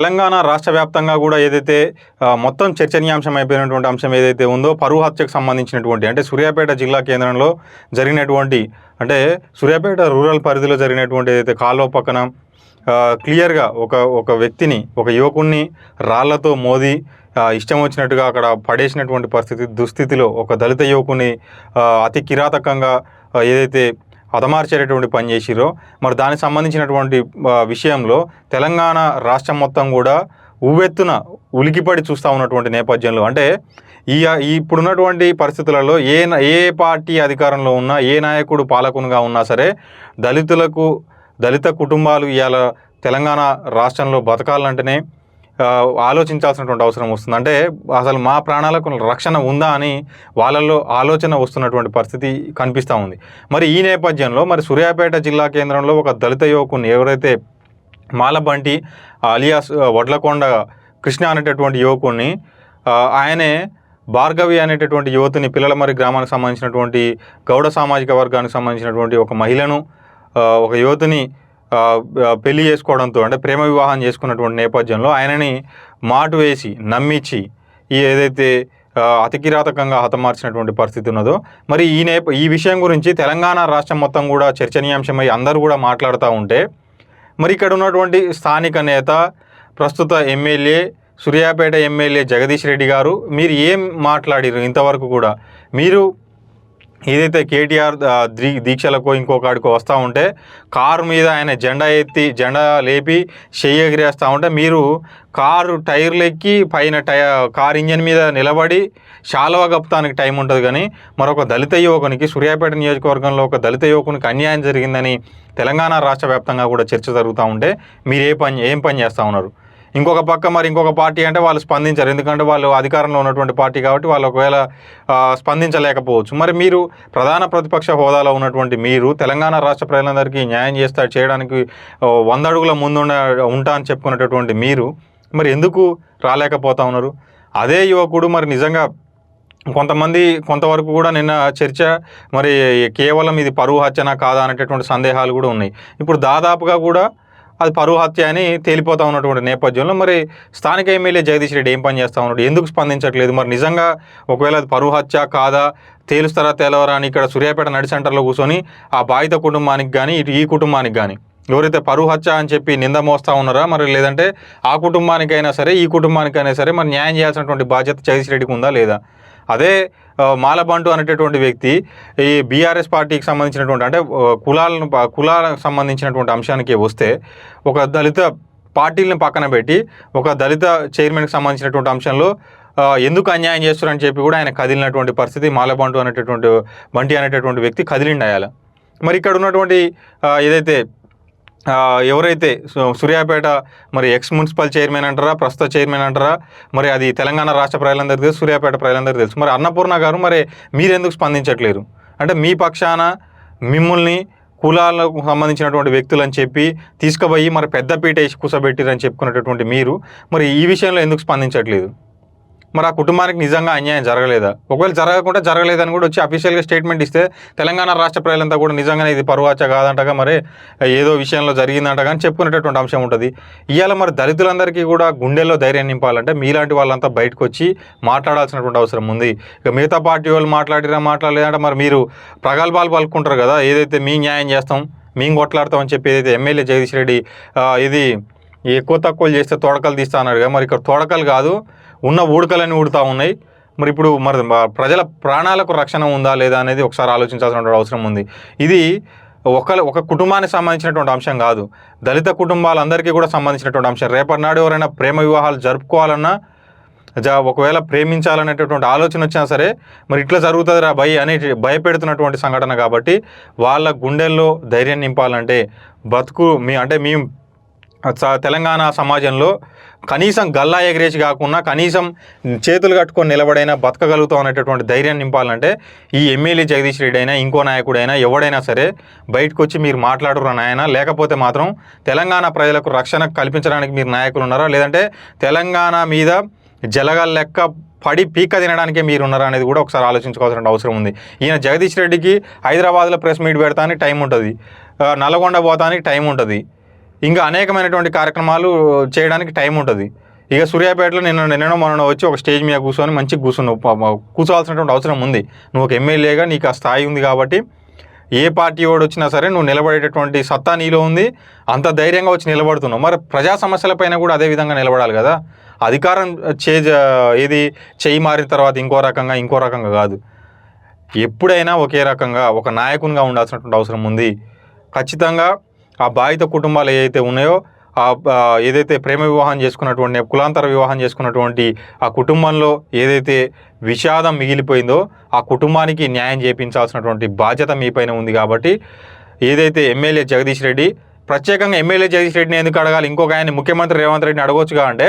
తెలంగాణ రాష్ట్ర వ్యాప్తంగా కూడా ఏదైతే మొత్తం చర్చనీయాంశం అయిపోయినటువంటి అంశం ఏదైతే ఉందో పరువు హత్యకు సంబంధించినటువంటి అంటే సూర్యాపేట జిల్లా కేంద్రంలో జరిగినటువంటి అంటే సూర్యాపేట రూరల్ పరిధిలో జరిగినటువంటి ఏదైతే కాలువ పక్కన క్లియర్గా ఒక ఒక వ్యక్తిని ఒక యువకుణ్ణి రాళ్ళతో మోది ఇష్టం వచ్చినట్టుగా అక్కడ పడేసినటువంటి పరిస్థితి దుస్థితిలో ఒక దళిత యువకుని అతి కిరాతకంగా ఏదైతే హతమార్చేటటువంటి పని చేసిరో మరి దానికి సంబంధించినటువంటి విషయంలో తెలంగాణ రాష్ట్రం మొత్తం కూడా ఉవ్వెత్తున ఉలికిపడి చూస్తూ ఉన్నటువంటి నేపథ్యంలో అంటే ఈ ఇప్పుడున్నటువంటి పరిస్థితులలో ఏ ఏ పార్టీ అధికారంలో ఉన్నా ఏ నాయకుడు పాలకునిగా ఉన్నా సరే దళితులకు దళిత కుటుంబాలు ఇవాళ తెలంగాణ రాష్ట్రంలో బతకాలంటేనే ఆలోచించాల్సినటువంటి అవసరం వస్తుంది. అంటే అసలు మా ప్రాణాలకు రక్షణ ఉందా అని వాళ్ళల్లో ఆలోచన వస్తున్నటువంటి పరిస్థితి కనిపిస్తూ ఉంది. మరి ఈ నేపథ్యంలో మరి సూర్యాపేట జిల్లా కేంద్రంలో ఒక దళిత యువకుని ఎవరైతే మాలబంటి అలియాస్ వడ్లకొండ కృష్ణ అనేటటువంటి యువకుడిని ఆయనే భార్గవి అనేటటువంటి యువతిని పిల్లల మరి గ్రామానికి సంబంధించినటువంటి గౌడ సామాజిక వర్గానికి సంబంధించినటువంటి ఒక మహిళను ఒక యువతిని పెళ్ళి చేసుకోవడంతో అంటే ప్రేమ వివాహం చేసుకున్నటువంటి నేపథ్యంలో ఆయనని మాటు వేసి నమ్మించి ఈ ఏదైతే అతికిరాతకంగా హతమార్చినటువంటి పరిస్థితి ఉన్నదో మరి ఈ నేప ఈ విషయం గురించి తెలంగాణ రాష్ట్రం మొత్తం కూడా చర్చనీయాంశమై అందరూ కూడా మాట్లాడుతూ ఉంటే మరి ఇక్కడ ఉన్నటువంటి స్థానిక నేత ప్రస్తుత ఎమ్మెల్యే సూర్యాపేట ఎమ్మెల్యే జగదీష్ రెడ్డి గారు మీరు ఏం మాట్లాడిరు ఇంతవరకు కూడా? మీరు ఏదైతే కేటీఆర్ దీ దీక్షలకు ఇంకొకడికి వస్తూ ఉంటే కారు మీద ఆయన జెండా ఎత్తి జెండా లేపి చెయ్యగిరేస్తూ ఉంటే మీరు కారు టైర్లు ఎక్కి పైన టై కారు ఇంజన్ మీద నిలబడి శాలవ గప్తానికి టైం ఉంటుంది కానీ మరొక దళిత యువకునికి సూర్యాపేట నియోజకవర్గంలో ఒక దళిత యువకునికి అన్యాయం జరిగిందని తెలంగాణ రాష్ట్ర వ్యాప్తంగా కూడా చర్చ జరుగుతూ ఉంటే మీరు ఏ పని ఏం పని చేస్తూ ఉన్నారు? ఇంకొక పక్క మరి ఇంకొక పార్టీ అంటే వాళ్ళు స్పందించారు. ఎందుకంటే వాళ్ళు అధికారంలో ఉన్నటువంటి పార్టీ కాబట్టి వాళ్ళు ఒకవేళ స్పందించలేకపోవచ్చు. మరి మీరు ప్రధాన ప్రతిపక్ష హోదాలో ఉన్నటువంటి మీరు తెలంగాణ రాష్ట్ర ప్రజలందరికీ న్యాయం చేస్తారు చేయడానికి వంద అడుగుల ముందుండ ఉంటా అని చెప్పుకునేటటువంటి మీరు మరి ఎందుకు రాలేకపోతా ఉన్నారు? అదే యువకుడు మరి నిజంగా కొంతమంది కొంతవరకు కూడా నిన్న చర్చ మరి కేవలం ఇది పరువు హత్యనా కాదా అనేటటువంటి సందేహాలు కూడా ఉన్నాయి. ఇప్పుడు దాదాపుగా కూడా అది పరువు హత్య అని తేలిపోతా ఉన్నటువంటి నేపథ్యంలో మరి స్థానిక ఎమ్మెల్యే జగదీష్ రెడ్డి ఏం పని చేస్తా ఉన్నాడు? ఎందుకు స్పందించట్లేదు? మరి నిజంగా ఒకవేళ అది పరువు హత్య కాదా? తేలుస్తారా తేలవరా అని ఇక్కడ సూర్యాపేట నడి సెంటర్లో కూర్చొని ఆ బాధిత కుటుంబానికి కానీ ఇటు ఈ కుటుంబానికి కానీ ఎవరైతే పరువు హత్య అని చెప్పి నింద మోస్తా ఉన్నారా? మరి లేదంటే ఆ కుటుంబానికైనా సరే ఈ కుటుంబానికైనా సరే మరి న్యాయం చేయాల్సినటువంటి బాధ్యత జగదీష్ రెడ్డికి ఉందా లేదా? అదే మాలబంటు అనేటటువంటి వ్యక్తి ఈ బీఆర్ఎస్ పార్టీకి సంబంధించినటువంటి అంటే కులాలను కులాలకు సంబంధించినటువంటి అంశానికి వస్తే ఒక దళిత పార్టీలను పక్కన పెట్టి ఒక దళిత చైర్మన్కి సంబంధించినటువంటి అంశంలో ఎందుకు అన్యాయం చేస్తున్నారని చెప్పి కూడా ఆయన కదిలినటువంటి పరిస్థితి మాలబంటు అనేటటువంటి బంటి అనేటటువంటి వ్యక్తి కదిలిండి అయ్యాల. మరి ఇక్కడ ఉన్నటువంటి ఏదైతే ఎవరైతే సు- సూర్యాపేట మరి ఎక్స్ మున్సిపల్ చైర్మన్ అంటారా ప్రస్తుత చైర్మన్ అంటారా మరి అది తెలంగాణ రాష్ట్ర ప్రజలందరికీ తెలుసు సూర్యాపేట ప్రజలందరికీ తెలుసు. మరి అన్నపూర్ణ గారు మరి మీరెందుకు స్పందించట్లేరు? అంటే మీ పక్షాన మిమ్మల్ని కులాలకు సంబంధించినటువంటి వ్యక్తులని చెప్పి తీసుకుపోయి మరి పెద్దపీట వేసి కూసబెట్టిరని చెప్పుకున్నటువంటి మీరు మరి ఈ విషయంలో ఎందుకు స్పందించట్లేదు? మరి ఆ కుటుంబానికి నిజంగా అన్యాయం జరగలేదా? ఒకవేళ జరగకుండా జరగలేదని కూడా వచ్చి అఫీషియల్గా స్టేట్మెంట్ ఇస్తే తెలంగాణ రాష్ట్ర ప్రజలంతా కూడా నిజంగానే ఇది పరువాచ కాదంటగా మరి ఏదో విషయంలో జరిగిందంట కానీ చెప్పుకునేటటువంటి అంశం ఉంటుంది. ఇవాళ మరి దళితులందరికీ కూడా గుండెల్లో ధైర్యం నింపాలంటే మీలాంటి వాళ్ళంతా బయటకు వచ్చి మాట్లాడాల్సినటువంటి అవసరం ఉంది. ఇక మిగతా పార్టీ వాళ్ళు మాట్లాడినా మాట్లాడలేదంటే మరి మీరు ప్రగల్భాలు పలుకుంటారు కదా ఏదైతే మీ న్యాయం చేస్తాం మేము కొట్లాడతామని చెప్పి ఏదైతే ఎమ్మెల్యే జగదీష్ రెడ్డి ఇది ఎక్కువ తక్కువలు చేస్తే తోడకలు తీస్తా అన్నాడు కదా మరి ఇక్కడ తోడకలు కాదు ఉన్న ఊడకలన్నీ ఊడుతూ ఉన్నాయి. మరి ఇప్పుడు మరి ప్రజల ప్రాణాలకు రక్షణ ఉందా లేదా అనేది ఒకసారి ఆలోచించాల్సిన అవసరం ఉంది. ఇది ఒక ఒక కుటుంబానికి సంబంధించినటువంటి అంశం కాదు. దళిత కుటుంబాలందరికీ కూడా సంబంధించినటువంటి అంశం. రేపటి నాడు ఎవరైనా ప్రేమ వివాహాలు జరుపుకోవాలన్నా జా ఒకవేళ ప్రేమించాలనేటటువంటి ఆలోచన వచ్చినా సరే మరి ఇట్లా జరుగుతుందిరా భయ అని భయపెడుతున్నటువంటి సంఘటన కాబట్టి వాళ్ళ గుండెల్లో ధైర్యం నింపాలంటే బతుకు మీ అంటే మేము తెలంగాణ సమాజంలో కనీసం గల్లా ఎగిరేసి కాకుండా కనీసం చేతులు కట్టుకొని నిలబడైనా బతకగలుగుతాం అనేటటువంటి ధైర్యం నింపాలంటే ఈ ఎమ్మెల్యే జగదీష్ రెడ్డి అయినా ఇంకో నాయకుడైనా ఎవడైనా సరే బయటకు వచ్చి మీరు మాట్లాడరు నాయన. లేకపోతే మాత్రం తెలంగాణ ప్రజలకు రక్షణ కల్పించడానికి మీరు నాయకులు ఉన్నారా? లేదంటే తెలంగాణ మీద జలగల లెక్క పడి పీక తినడానికే మీరు ఉన్నారా అనేది కూడా ఒకసారి ఆలోచించుకోవాల్సిన అవసరం ఉంది. ఈయన జగదీష్ రెడ్డికి హైదరాబాద్లో ప్రెస్ మీట్ పెడతానికి టైం ఉంటుంది. నల్గొండ పోతానికి టైం ఉంటుంది. ఇంకా అనేకమైనటువంటి కార్యక్రమాలు చేయడానికి టైం ఉంటుంది. ఇక సూర్యాపేటలో నిన్న నిన్న మొన్న వచ్చి ఒక స్టేజ్ మీద కూర్చొని మంచిగా కూర్చున్నావు. కూర్చోవాల్సినటువంటి అవసరం ఉంది. నువ్వు ఒక ఎమ్మెల్యేగా నీకు ఆ స్థాయి ఉంది కాబట్టి ఏ పార్టీ వాడు వచ్చినా సరే నువ్వు నిలబడేటటువంటి సత్తా నీలో ఉంది. అంత ధైర్యంగా వచ్చి నిలబడుతున్నావు. మరి ప్రజా సమస్యలపైన కూడా అదే విధంగా నిలబడాలి కదా. అధికారం చే ఏది చేయి మారిన తర్వాత ఇంకో రకంగా ఇంకో రకంగా కాదు. ఎప్పుడైనా ఒకే రకంగా ఒక నాయకునిగా ఉండాల్సినటువంటి అవసరం ఉంది. ఖచ్చితంగా ఆ బాధిత కుటుంబాలు ఏవైతే ఉన్నాయో ఆ ఏదైతే ప్రేమ వివాహం చేసుకున్నటువంటి కులాంతర వివాహం చేసుకున్నటువంటి ఆ కుటుంబంలో ఏదైతే విషాదం మిగిలిపోయిందో ఆ కుటుంబానికి న్యాయం చేయించాల్సినటువంటి బాధ్యత మీపైన ఉంది కాబట్టి ఏదైతే ఎమ్మెల్యే జగదీష్ రెడ్డి ప్రత్యేకంగా ఎమ్మెల్యే జగదీష్ రెడ్డిని ఎందుకు అడగాలి? ఇంకొక ఆయన ముఖ్యమంత్రి రేవంత్ రెడ్డిని అడగవచ్చుగా అంటే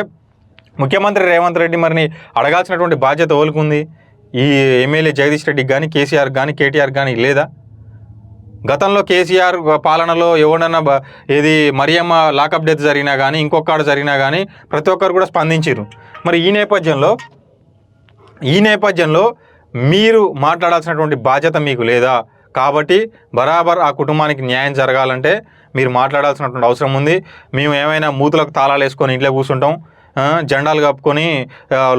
ముఖ్యమంత్రి రేవంత్ రెడ్డి మరిని అడగాల్సినటువంటి బాధ్యత ఓలుకుంది ఈ ఎమ్మెల్యే జగదీష్ రెడ్డికి కానీ కేసీఆర్ కానీ కేటీఆర్ కానీ లేదా? గతంలో కేసీఆర్ పాలనలో ఎవడన్నా ఏది మరియమ్మ లాకప్ డెత్ జరిగినా కానీ ఇంకొకడ జరిగినా కానీ ప్రతి ఒక్కరు కూడా స్పందించారు మరి ఈ నేపథ్యంలో ఈ నేపథ్యంలో మీరు మాట్లాడాల్సినటువంటి బాధ్యత మీకు లేదా? కాబట్టి బరాబర్ ఆ కుటుంబానికి న్యాయం జరగాలంటే మీరు మాట్లాడాల్సినటువంటి అవసరం ఉంది. మేము ఏమైనా మూతులకు తాళాలు వేసుకొని ఇంట్లో కూర్చుంటాం జెండాలు కప్పుకొని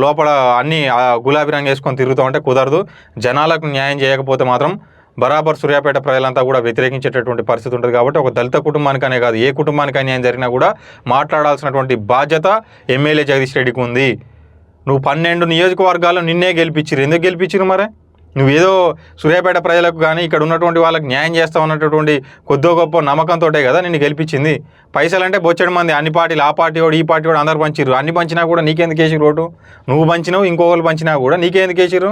లోపల అన్నీ గులాబీ రంగు వేసుకొని తిరుగుతామంటే కుదరదు. జనాలకు న్యాయం చేయకపోతే మాత్రం బరాబర్ సూర్యాపేట ప్రజలంతా కూడా వ్యతిరేకించేటటువంటి పరిస్థితి ఉంటుంది కాబట్టి ఒక దళిత కుటుంబానికనే కాదు ఏ కుటుంబానికి అన్యాయం జరిగినా కూడా మాట్లాడాల్సినటువంటి బాధ్యత ఎమ్మెల్యే జగదీష్ రెడ్డికి ఉంది. నువ్వు పన్నెండు నియోజకవర్గాల్లో నిన్నే గెలిపించారు ఎందుకు గెలిపించారు మరి? నువ్వేదో సూర్యాపేట ప్రజలకు కానీ ఇక్కడ ఉన్నటువంటి వాళ్ళకి న్యాయం చేస్తావు అన్నటువంటి కొద్దో గొప్ప నమ్మకంతో కదా నిన్ను గెలిపించింది. పైసలు అంటే బొచ్చడి మంది అన్ని పార్టీలు ఆ పార్టీ వాడు ఈ పార్టీ వాడు అందరు పంచిరు అన్ని పంచినా కూడా నీకెందుకు వేసిరు ఓటు? నువ్వు పంచినావు ఇంకొకరు పంచినా కూడా నీకెందుకు వేసిరు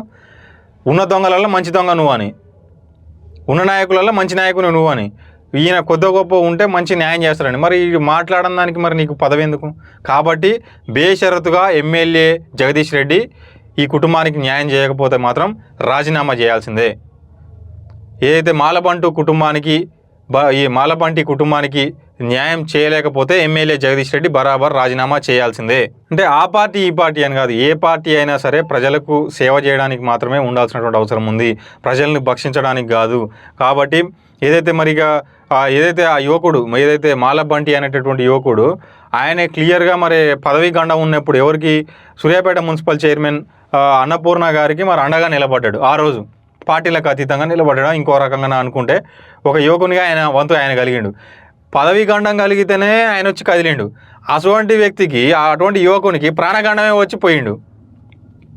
ఉన్న దొంగలలో మంచి దొంగ నువ్వు అని. ఉన్న నాయకులలో మంచి నాయకుని నువ్వు అని. ఈయన కొద్ది గొప్ప ఉంటే మంచి న్యాయం చేస్తారని మరి ఈ మాట్లాడడం దానికి మరి నీకు పదవి ఎందుకు? కాబట్టి బేషరతుగా ఎమ్మెల్యే జగదీష్ రెడ్డి ఈ కుటుంబానికి న్యాయం చేయకపోతే మాత్రం రాజీనామా చేయాల్సిందే. ఏదైతే మాలబంటు కుటుంబానికి ఈ మాలబంటి కుటుంబానికి న్యాయం చేయలేకపోతే ఎమ్మెల్యే జగదీష్ రెడ్డి బరాబర్ రాజీనామా చేయాల్సిందే. అంటే ఆ పార్టీ ఈ పార్టీ అని కాదు ఏ పార్టీ అయినా సరే ప్రజలకు సేవ చేయడానికి మాత్రమే ఉండాల్సినటువంటి అవసరం ఉంది. ప్రజల్ని భక్షించడానికి కాదు. కాబట్టి ఏదైతే మరిగా ఏదైతే ఆ యువకుడు ఏదైతే మాలబంటి అనేటటువంటి యువకుడు ఆయన క్లియర్గా మరి పదవీ గండం ఉన్నప్పుడు ఎవరికి? సూర్యాపేట మున్సిపల్ చైర్మన్ అన్నపూర్ణ గారికి మరి అండగా నిలబడ్డాడు ఆ రోజు. పార్టీలకు అతీతంగా నిలబడడం ఇంకో రకంగా అనుకుంటే ఒక యువకునిగా ఆయన వంతు ఆయన కలిగిండు. పదవి గండం కలిగితేనే ఆయన వచ్చి కదిలిండు. అటువంటి వ్యక్తికి ఆ అటువంటి యువకునికి ప్రాణగండమే వచ్చి పోయిండు.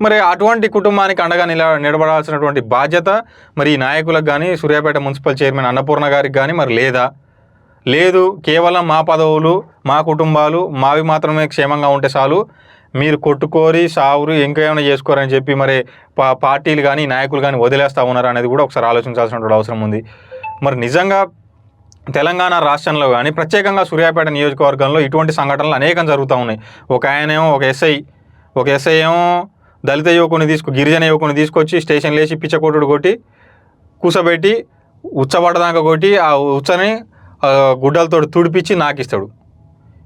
మరి అటువంటి కుటుంబానికి అండగా నిల నిలబడాల్సినటువంటి బాధ్యత మరి ఈ నాయకులకు కానీ సూర్యాపేట మున్సిపల్ చైర్మన్ అన్నపూర్ణ గారికి కానీ మరి లేదా? లేదు కేవలం మా పదవులు మా కుటుంబాలు మావి మాత్రమే క్షేమంగా ఉంటే చాలు. మీరు కొట్టుకోరి సావురు ఇంకేమైనా చేసుకోరని చెప్పి మరి పా పార్టీలు కానీ నాయకులు కానీ వదిలేస్తా ఉన్నారు అనేది కూడా ఒకసారి ఆలోచించాల్సినటువంటి అవసరం ఉంది. మరి నిజంగా తెలంగాణ రాష్ట్రంలో కానీ ప్రత్యేకంగా సూర్యాపేట నియోజకవర్గంలో ఇటువంటి సంఘటనలు అనేకం జరుగుతూ ఉన్నాయి. ఒక ఆయనేమో ఒక ఎస్ఐ ఒక ఎస్ఐ ఏమో దళిత యువకుని తీసుకు గిరిజన యువకుని తీసుకొచ్చి స్టేషన్ లేచి పిచ్చకోటుడు కొట్టి కూసబెట్టి ఉచ్చబడదాకా కొట్టి ఆ ఉచ్చని ఆ, గుడ్డలతో తుడిపించి నాకిస్తాడు.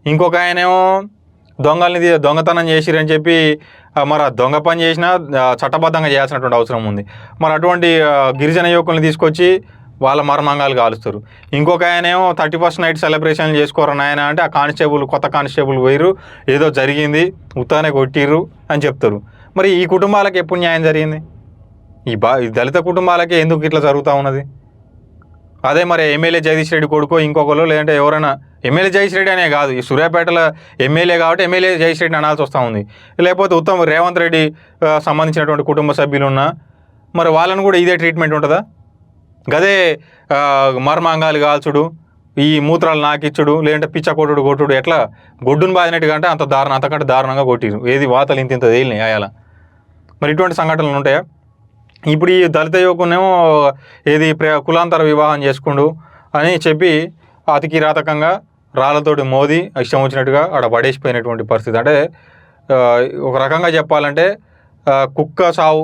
ఇంకొక ఆయనేమో దొంగల్ని దొంగతనం చేసిరని చెప్పి మరి ఆ దొంగ పని చేసినా చట్టబద్ధంగా చేయాల్సినటువంటి అవసరం ఉంది. మరి అటువంటి గిరిజన యువకుల్ని తీసుకొచ్చి వాళ్ళ మర్మాంగాలు కాలుస్తారు. ఇంకొక ఆయనేమో థర్టీ ఫస్ట్ నైట్ సెలబ్రేషన్ చేసుకోరని ఆయన అంటే ఆ కానిస్టేబుల్ కొత్త కానిస్టేబుల్ పోయిరు ఏదో జరిగింది ఉత్తానే కొట్టిర్రు అని చెప్తారు. మరి ఈ కుటుంబాలకు ఎప్పుడు న్యాయం జరిగింది? ఈ బా ఈ దళిత కుటుంబాలకే ఎందుకు ఇట్లా జరుగుతూ ఉన్నది? అదే మరి ఎమ్మెల్యే జగదీష్ రెడ్డి కొడుకో ఇంకొకరు లేదంటే ఎవరైనా ఎమ్మెల్యే జయశ్రెడ్డి రెడ్డి అనే కాదు. ఈ సూర్యాపేటలో ఎమ్మెల్యే కాబట్టి ఎమ్మెల్యే జగదీష్ అనాల్సి వస్తూ ఉంది. లేకపోతే ఉత్తమ్ రేవంత్ రెడ్డి సంబంధించినటువంటి కుటుంబ సభ్యులున్నా మరి వాళ్ళని కూడా ఇదే ట్రీట్మెంట్ ఉంటుందా? గదే మర్మాంగాలు కాల్చుడు ఈ మూత్రాలు నాకిచ్చుడు లేదంటే పిచ్చ కొట్టుడు కొట్టుడు ఎట్లా? గొడ్డును బాధినట్టుగా అంటే అంత దారుణం అంతకంటే దారుణంగా కొట్టిరు. ఏది వాతలు ఇంత ఇంత తేలినాయి ఆయాల. మరి ఇటువంటి సంఘటనలు ఉంటాయా? ఇప్పుడు ఈ దళిత యువకునేమో ఏది ప్ర కులాంతర వివాహం చేసుకుండు అని చెప్పి అతికిరాతకంగా రాళ్ళతోటి మోది ఇష్టం వచ్చినట్టుగా ఆడ పడేసిపోయినటువంటి పరిస్థితి. అంటే ఒక రకంగా చెప్పాలంటే కుక్క సావు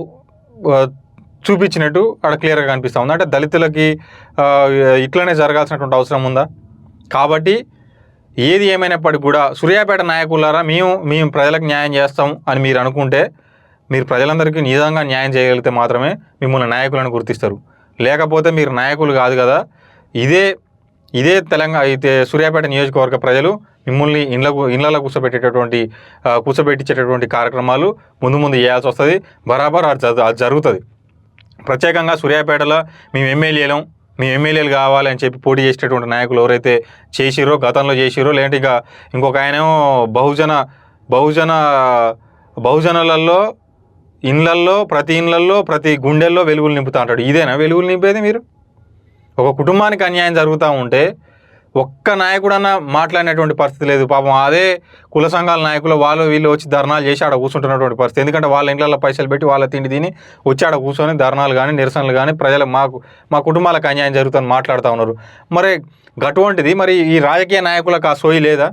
చూపించినట్టు ఆడ క్లియర్గా కనిపిస్తూ ఉంది. అంటే దళితులకి ఇట్లనే జరగాల్సినటువంటి అవసరం ఉందా? కాబట్టి ఏది ఏమైనప్పటికీ కూడా సూర్యాపేట నాయకులారా మేము మేము ప్రజలకు న్యాయం చేస్తాం అని మీరు అనుకుంటే మీరు ప్రజలందరికీ నిజంగా న్యాయం చేయగలిగితే మాత్రమే మిమ్మల్ని నాయకులను గుర్తిస్తారు. లేకపోతే మీరు నాయకులు కాదు కదా ఇదే ఇదే తెలంగాణ అయితే సూర్యాపేట నియోజకవర్గ ప్రజలు మిమ్మల్ని ఇండ్లకు ఇండ్లలో కూర్చోబెట్టేటటువంటి కూర్చోబెట్టించేటటువంటి కార్యక్రమాలు ముందు ముందు చేయాల్సి వస్తుంది. బరాబర్ అది అది జరుగుతుంది. ప్రత్యేకంగా సూర్యాపేటలో మేము ఎమ్మెల్యేలం మేము ఎమ్మెల్యేలు కావాలి అని చెప్పి పోటీ చేసేటటువంటి నాయకులు ఎవరైతే చేసిరో గతంలో చేసిరో లేదంటే ఇక ఇంకొక ఆయనేమో బహుజన బహుజన బహుజనులలో ఇండ్లల్లో ప్రతి ఇండ్లల్లో ప్రతి గుండెల్లో వెలుగులు నింపుతా ఉంటాడు ఇదేనా వెలుగులు నింపేది మీరు? ఒక కుటుంబానికి అన్యాయం జరుగుతూ ఉంటే ఒక్క నాయకుడన్నా మాట్లాడినటువంటి పరిస్థితి లేదు. పాపం అదే కుల సంఘాల నాయకులు వాళ్ళు వీళ్ళు వచ్చి ధర్నాలు చేసి ఆడ కూర్చుంటున్నటువంటి పరిస్థితి. ఎందుకంటే వాళ్ళ ఇంట్లో పైసలు పెట్టి వాళ్ళ తిండి తిని వచ్చి ఆడ కూర్చొని ధర్నాలు కానీ నిరసనలు కానీ ప్రజలు మాకు మా కుటుంబాలకు అన్యాయం జరుగుతుందని మాట్లాడుతూ ఉన్నారు. మరి అటువంటిది మరి ఈ రాజకీయ నాయకులకు ఆ సోయి లేదా?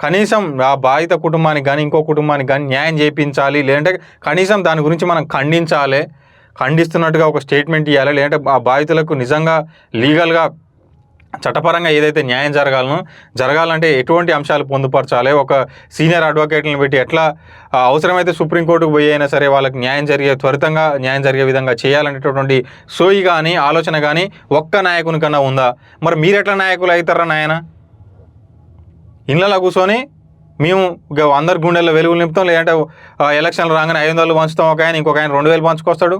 కనీసం ఆ బాధిత కుటుంబానికి కానీ ఇంకో కుటుంబానికి కానీ న్యాయం చేయించాలి. లేదంటే కనీసం దాని గురించి మనం ఖండించాలి. ఖండిస్తున్నట్టుగా ఒక స్టేట్మెంట్ ఇవ్వాలి లేదంటే ఆ బాధితులకు నిజంగా లీగల్గా చట్టపరంగా ఏదైతే న్యాయం జరగాలనో జరగాలంటే ఎటువంటి అంశాలు పొందుపరచాలి? ఒక సీనియర్ అడ్వకేట్లను పెట్టి ఎట్లా అవసరమైతే సుప్రీంకోర్టుకు పోయి అయినా సరే వాళ్ళకి న్యాయం జరిగే త్వరితంగా న్యాయం జరిగే విధంగా చేయాలనేటటువంటి సోయి కానీ ఆలోచన కానీ ఒక్క నాయకుని కన్నా ఉందా? మరి మీరు ఎట్లా నాయకులు అవుతారా నాయన? ఇళ్ళలో కూర్చొని మేము ఇక అందరి గుండెల్లో వెలుగులు నింపుతాం. లేదంటే ఎలక్షన్లు రాగానే ఐదు వందలు పంచుతాం. ఒక ఆయన ఇంకొక ఆయన రెండు వేలు పంచుకొస్తాడు.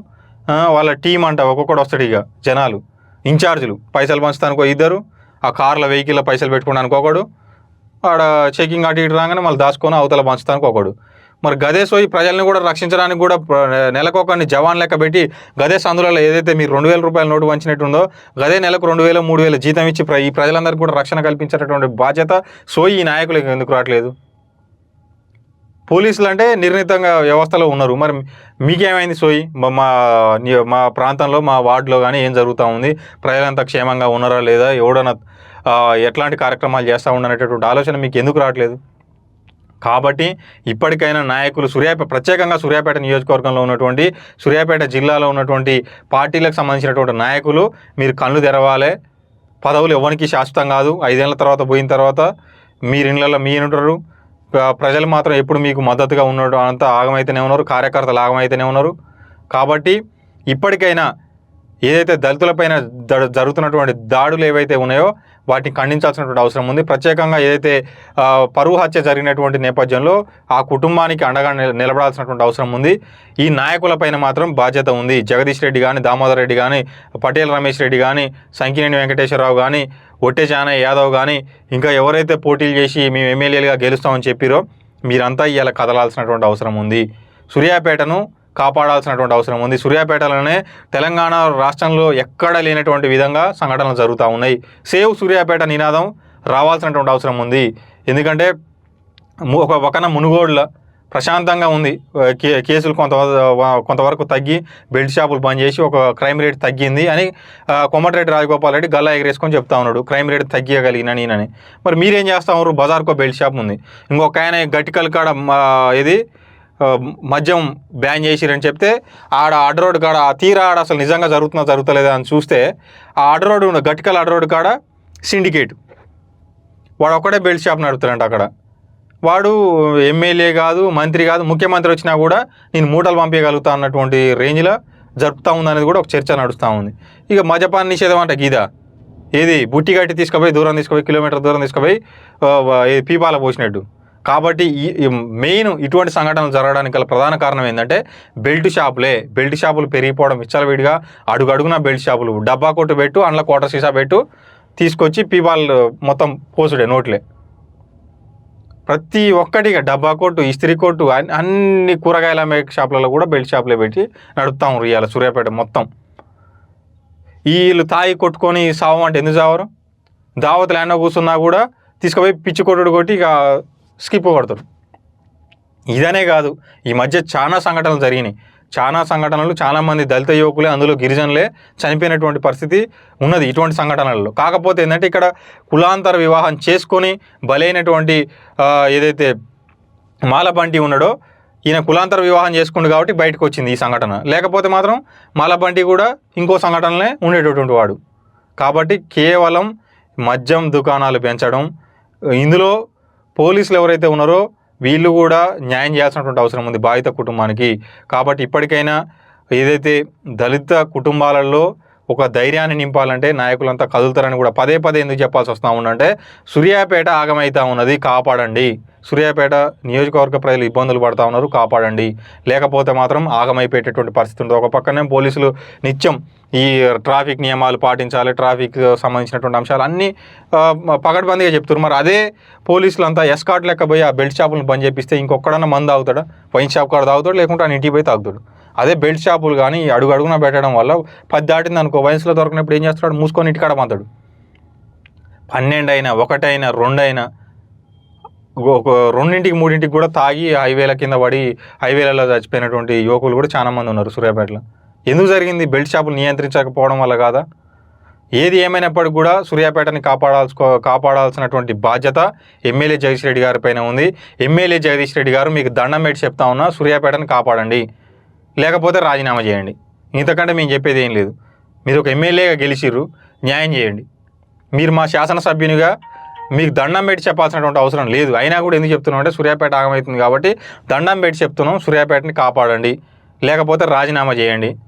వాళ్ళ టీం అంట ఒక్కొక్కడు వస్తాడు ఇక జనాలు. ఇన్ఛార్జీలు. పైసలు పంచుతానుకో ఇద్దరు ఆ కార్ల వెహికల్లో పైసలు పెట్టుకోవడానికి ఒకడు ఆడ చెకింగ్ అటు ఇటు రాగానే మళ్ళీ దాచుకొని అవతల పంచుతానికి ఒకడు. మరి గదే సోయి ప్రజల్ని కూడా రక్షించడానికి కూడా నెలకొకరిని జవాన్ లెక్క పెట్టి గదే సందులలో ఏదైతే మీరు రెండు వేల రూపాయల నోటు వంచినట్టుందో గదే నెలకు రెండు వేల మూడు వేల జీతం ఇచ్చి ప్ర- ఈ ప్రజలందరికీ కూడా రక్షణ కల్పించేటటువంటి బాధ్యత సోయి ఈ నాయకులకు ఎందుకు రావట్లేదు? పోలీసులు అంటే నిర్ణీతంగా వ్యవస్థలో ఉన్నారు. మరి మీకేమైంది సోయి? మా- మా ప్రాంతంలో మా వార్డులో కానీ ఏం జరుగుతూ ఉంది? ప్రజలంతా క్షేమంగా ఉన్నారా లేదా? ఎవడన్నా ఎట్లాంటి కార్యక్రమాలు చేస్తూ ఉండనేటటువంటి ఆలోచన మీకు ఎందుకు రావట్లేదు? కాబట్టి ఇప్పటికైనా నాయకులు సూర్యాపేట ప్రత్యేకంగా సూర్యాపేట నియోజకవర్గంలో ఉన్నటువంటి సూర్యాపేట జిల్లాలో ఉన్నటువంటి పార్టీలకు సంబంధించినటువంటి నాయకులు మీరు కళ్ళు తెరవాలి. పదవులు ఎవరికి శాశ్వతం కాదు. ఐదేళ్ళ తర్వాత పోయిన తర్వాత మీరు ఇళ్ళల్లో మీ ఉంటారు ప్రజలు మాత్రం ఎప్పుడు మీకు మద్దతుగా ఉన్నాడు అంతా ఆగమైతేనే ఉన్నారు కార్యకర్తలు ఆగమైతేనే ఉన్నారు. కాబట్టి ఇప్పటికైనా ఏదైతే దళితులపైన జరుగుతున్నటువంటి దాడులు ఏవైతే ఉన్నాయో వాటిని ఖండించాల్సినటువంటి అవసరం ఉంది. ప్రత్యేకంగా ఏదైతే పరువు హత్య జరిగినటువంటి నేపథ్యంలో ఆ కుటుంబానికి అండగా నిలబడాల్సినటువంటి అవసరం ఉంది. ఈ నాయకులపైన మాత్రం బాధ్యత ఉంది. జగదీష్ రెడ్డి కానీ దామోదర్ రెడ్డి కానీ పటేల్ రమేష్ రెడ్డి కానీ సంకినేని వెంకటేశ్వరరావు కానీ ఒట్టేచాన యాదవ్ కానీ ఇంకా ఎవరైతే పోటీలు చేసి మేము ఎమ్మెల్యేలుగా గెలుస్తామని చెప్పిరో మీరంతా ఇవాళ కదలాల్సినటువంటి అవసరం ఉంది. సూర్యాపేటను కాపాడాల్సినటువంటి అవసరం ఉంది. సూర్యాపేటలోనే తెలంగాణ రాష్ట్రంలో ఎక్కడ లేనటువంటి విధంగా సంఘటనలు జరుగుతూ ఉన్నాయి. సేవ్ సూర్యాపేట నినాదం రావాల్సినటువంటి అవసరం ఉంది. ఎందుకంటే ఒక ఒకన మునుగోడులో ప్రశాంతంగా ఉంది. కే కేసులు కొంత కొంతవరకు తగ్గి బెల్ట్ షాపులు బంద్ చేసి ఒక క్రైమ్ రేట్ తగ్గింది అని కొమ్మటిరెడ్డి రాజగోపాల్ రెడ్డి గల్లా ఎగరేసుకొని చెప్తా ఉన్నాడు. క్రైమ్ రేట్ తగ్గియగలిగిన నేనని. మరి మీరేం చేస్తా ఉన్నారు బజార్కో బెల్ట్ షాప్ ఉంది. ఇంకొక ఆయన గట్టికల్ కాడ మా, ఇది మద్యం బ్యాన్ చేసిరని చెప్తే ఆడ అడ్రోడ్ కాడ ఆ తీరా ఆడ అసలు నిజంగా జరుగుతుందా జరుగుతలేదా అని చూస్తే ఆ అడ్రోడ్ ఉన్న గట్టికల్ అడ్రోడ్ కాడ సిండికేట్. వాడు ఒక్కడే బెల్ట్ షాప్ నడుపుతాడంట అక్కడ. వాడు ఎమ్మెల్యే కాదు మంత్రి కాదు ముఖ్యమంత్రి వచ్చినా కూడా నేను మూటలు పంపించగలుగుతా అన్నటువంటి రేంజ్లో జరుపుతా ఉందనేది కూడా ఒక చర్చ నడుస్తూ ఉంది. ఇక మద్యపాన నిషేధం అంట గీదా. ఏది? బుట్టి కట్టి తీసుకుపోయి దూరం తీసుకుపోయి కిలోమీటర్ దూరం తీసుకుపోయి పీపాల పోసినట్టు. కాబట్టి ఈ మెయిన్ ఇటువంటి సంఘటనలు జరగడానికి గల ప్రధాన కారణం ఏంటంటే బెల్ట్ షాపులే. బెల్ట్ షాపులు పెరిగిపోవడం విచ్చలవిడిగా అడుగు అడుగున బెల్ట్ షాపులు డబ్బా కొట్టు పెట్టు అందులో కోట సీసా పెట్టు తీసుకొచ్చి పీపాలు మొత్తం పోసుడే నోట్లే. ప్రతి ఒక్కటి ఇక డబ్బా కొట్టు ఇస్త్రీ కొట్టు అన్ని కూరగాయల మేక షాపులలో కూడా బెల్ట్ షాప్లో పెట్టి నడుపుతాం ఇవాళ సూర్యాపేట మొత్తం. వీళ్ళు తాయి కొట్టుకొని సావం అంటే ఎందుకు చావరు దావత్ ఎండ కూర్చున్నా కూడా తీసుకుపోయి పిచ్చి కొట్టుడు కొట్టి ఇక స్కిప్ కొడతాడు ఇదనే కాదు ఈ మధ్య చాలా సంఘటనలు జరిగినాయి. చాలా సంఘటనలు చాలామంది దళిత యువకులే అందులో గిరిజనులే చనిపోయినటువంటి పరిస్థితి ఉన్నది ఇటువంటి సంఘటనలలో. కాకపోతే ఏంటంటే ఇక్కడ కులాంతర వివాహం చేసుకొని బలైనటువంటి ఏదైతే మాలబంటి ఉన్నాడో ఈయన కులాంతర వివాహం చేసుకుండు కాబట్టి బయటకు వచ్చింది ఈ సంఘటన. లేకపోతే మాత్రం మాలబంటి కూడా ఇంకో సంఘటనలే ఉండేటటువంటి వాడు. కాబట్టి కేవలం మద్యం దుకాణాలు పెంచడం ఇందులో పోలీసులు ఎవరైతే ఉన్నారో వీళ్ళు కూడా న్యాయం చేయాల్సినటువంటి అవసరం ఉంది బాధిత కుటుంబానికి. కాబట్టి ఇప్పటికైనా ఏదైతే దళిత కుటుంబాలలో ఒక ధైర్యాన్ని నింపాలంటే నాయకులంతా కదులుతారని కూడా పదే పదే ఎందుకు చెప్పాల్సి వస్తూ ఉందంటే సూర్యాపేట ఆగమైతా ఉన్నది కాపాడండి. సూర్యాపేట నియోజకవర్గ ప్రజలు ఇబ్బందులు పడతా ఉన్నారు కాపాడండి. లేకపోతే మాత్రం ఆగమైపోయేటటువంటి పరిస్థితి ఉంది. ఒక పక్కనే పోలీసులు నిత్యం ఈ ట్రాఫిక్ నియమాలు పాటించాలి ట్రాఫిక్ సంబంధించినటువంటి అంశాలు అన్నీ పగడ్బందిగా చెప్తున్నారు. మరి అదే పోలీసులు అంతా ఎస్కాట్ లెక్క పోయి ఆ బెల్ట్ షాపులను బంద్ చేపిస్తే ఇంకొక్కడన్నా మంది తాగుతాడా? వైన్ షాప్ కాడ తాగుతాడు లేకుంటే ఆ ఇంటికి పోయి తాగుతాడు. అదే బెల్ట్ షాపులు కానీ అడుగు అడుగున పెట్టడం వల్ల పది దాటింది అనుకో వయసులో దొరకనప్పుడు ఏం చేస్తాడు? మూసుకొని ఇంటికాడ పంతాడు. పన్నెండు అయినా ఒకటైనా రెండైనా ఒక రెండింటికి మూడింటికి కూడా తాగి హైవేల కింద పడి హైవేలలో చచ్చిపోయినటువంటి యువకులు కూడా చాలామంది ఉన్నారు సూర్యాపేటలో. ఎందుకు జరిగింది? బెల్ట్ షాపులు నియంత్రించకపోవడం వల్ల కాదా? ఏది ఏమైనప్పటికీ కూడా సూర్యాపేటని కాపాడాల్సుకో కాపాడాల్సినటువంటి బాధ్యత ఎమ్మెల్యే జగదీష్ రెడ్డి గారి పైన ఉంది. ఎమ్మెల్యే జగదీష్ రెడ్డి గారు మీకు దండం పెట్టి చెప్తా ఉన్నా సూర్యాపేటని కాపాడండి. లేకపోతే రాజీనామా చేయండి. ఇంతకంటే మేము చెప్పేది ఏం లేదు. మీరు ఒక ఎమ్మెల్యేగా గెలిచిర్రు. న్యాయం చేయండి. మీరు మా శాసనసభ్యునిగా మీకు దండం పెట్టి చెప్పాల్సినటువంటి అవసరం లేదు. అయినా కూడా ఎందుకు చెప్తున్నాం అంటే సూర్యాపేట ఆగమవుతుంది కాబట్టి దండం పెట్టి చెప్తున్నాం. సూర్యాపేటని కాపాడండి. లేకపోతే రాజీనామా చేయండి.